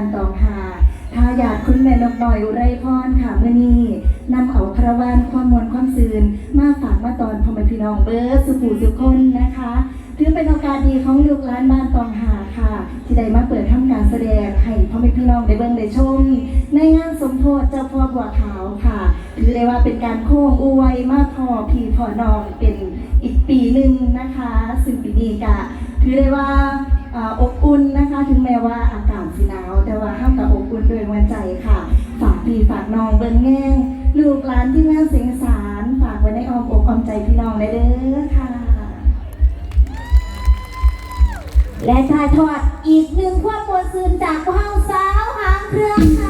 านบานตองหาทายาทคุณแม่นกน้อยอุไรพรค่ะเมื่อนี้นำเอาคาราวานความมวลความซืนมาฝากมาตอนพ่อแม่พี่น้องเบิร์สุภูสุคนนะคะถือเป็นโอกาสดีของลูกหลานบ้านตองหาค่ะ ที่ได้มาเปิดทำการแสดงให้พ่อแม่พี่น้องได้เบิ่งได้ชม ในงานสมโพธิเจ้าพ่อบัวขาวค่ะถือได้ว่าเป็นการโค้งอวยมาพ่อพี่พ่อน้องเป็นอีกปีหนึ่งนะคะ ซึ่งปีนี้กะถือได้ว่า อบอุ่นนะคะ ถึงแม้ว่าอากาศสิหนาว แต่ว่าห้ามกับอบอุ่นด้วยหัวใจค่ะ ฝากพี่ฝากน้องเบิ้งแง่งลูกหลานที่แม่เสียงสารฝากไว้ในอ้อมอกอ้อมใจพี่น้องได้เด้อค่ะ และถ่ายทอดอีกหนึ่งความมวลซืนจากพวกเฮาสาวหางเครื่องค่ะ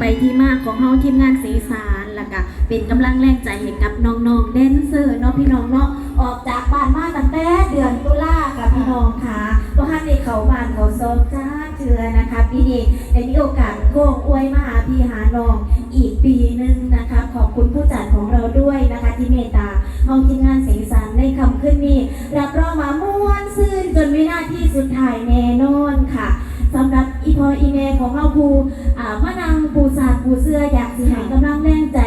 ไปที่มากของเฮาทีมงานสีสารแล้วก็เป็นกำลังแรงใจให้กับน้องๆแดนเซอร์เนาะพี่น้องเนาะออกจากบ้านมาตั้งแต่เดือนตุลาค่ะพี่น้องค่ะบ่ทันได้เข้าบ้านเขาซอกจ้าเจือนะคะปีนี้ได้มีโอกาสโค้งอวยมาหาพี่หาน้องอีกปีหนึงนะคะ ขอบคุณผู้จัดของเราด้วยนะคะที่เมตตาเฮาทีมงานสีสารในคำขึ้นนี้รับรองมาม่วนซื่นจนวินาทีสุดท้ายแน่นอนค่ะสำหรับอีพออีเมของเราภูอ่ามะนาง ปูสาดปูเสื้ออยากสิใหายกำลังแรงใจ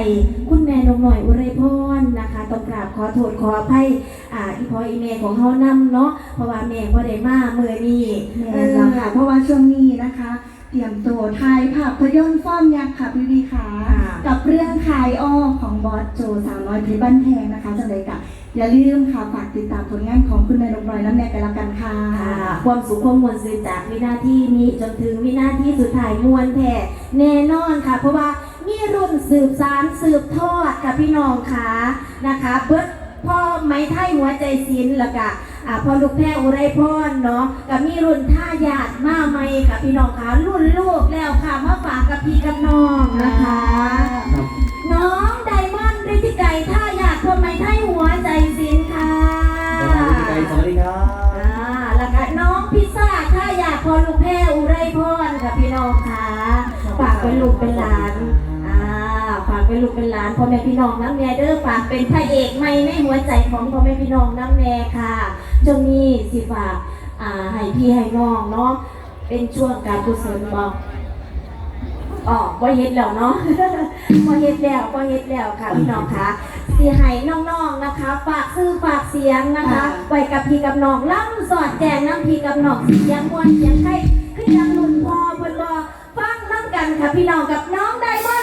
คุณแม่นงหน่อยอุไรพรนะคะต้องกราบขอโทษขออภัยอ่าอีพออีเมลของเฮานำเนาะเพราะว่าแม่บ่ได้มาเมื่อนี้แม่นแล้วค่ะเพราะว่าช่วงนี้นะคะ เตรียมตัวถ่ายภาพยนตร์ฟ้อมยักษ์ค่ะพี่วีค่ะกับเรื่องคายอ้อของบอสโจสาวน้อยเพชรบ้านแพงนะคะจังเลยกับ อย่าลืมค่ะฝากติดตามผลงานของคุณแม่นกน้อยน้ำแน่กันแล้วกันค่ะค่ะความสุขความมวลซื่นจากวินาทีนี้จนถึงวินาทีสุดท้ายมวลแท้แน่นอนค่ะ เพราะว่ามีรุ่นสืบสารสืบทอดค่ะพี่น้องค่ะนะคะเบิดพ่อไม้ไทยหัวใจศิลป์แล้วก็อ่าพอลูกแพ้อุไรพรเนาะกับมีรุ่นท่ายาดมาใหม่ค่ะพี่น้องค่ะรุ่นลูกแล้วค่ะมาฝากกับพี่กับน้องนะคะน้อง อแม่พี่น้องน้ำแน่เด้อฝากเป็นพระเอกไม่ในหัวใจของพ่อแม่พี่น้องน้ำแน่ค่ะจงนี้สิฝากอ่าให้พี่ให้น้องเนาะเป็นช่วงการกุศลบอกอ๋อว่าเฮ็ดแล้วเนาะว่าเฮ็ดแล้วว่าเฮ็ดแล้วค่ะพี่น้องค่ะสีให้น้องๆนะคะฝากซื้อฝากเสียงนะคะไว้กับพี่กับน้องล่ำสอดแจงน้ำพี่กับน้องเสียงมวนเสียงใครขึ้นยังหลุนพอเพิ่นบอฟังน้ำกันค่ะพี่น้องกับน้องไดมอนด์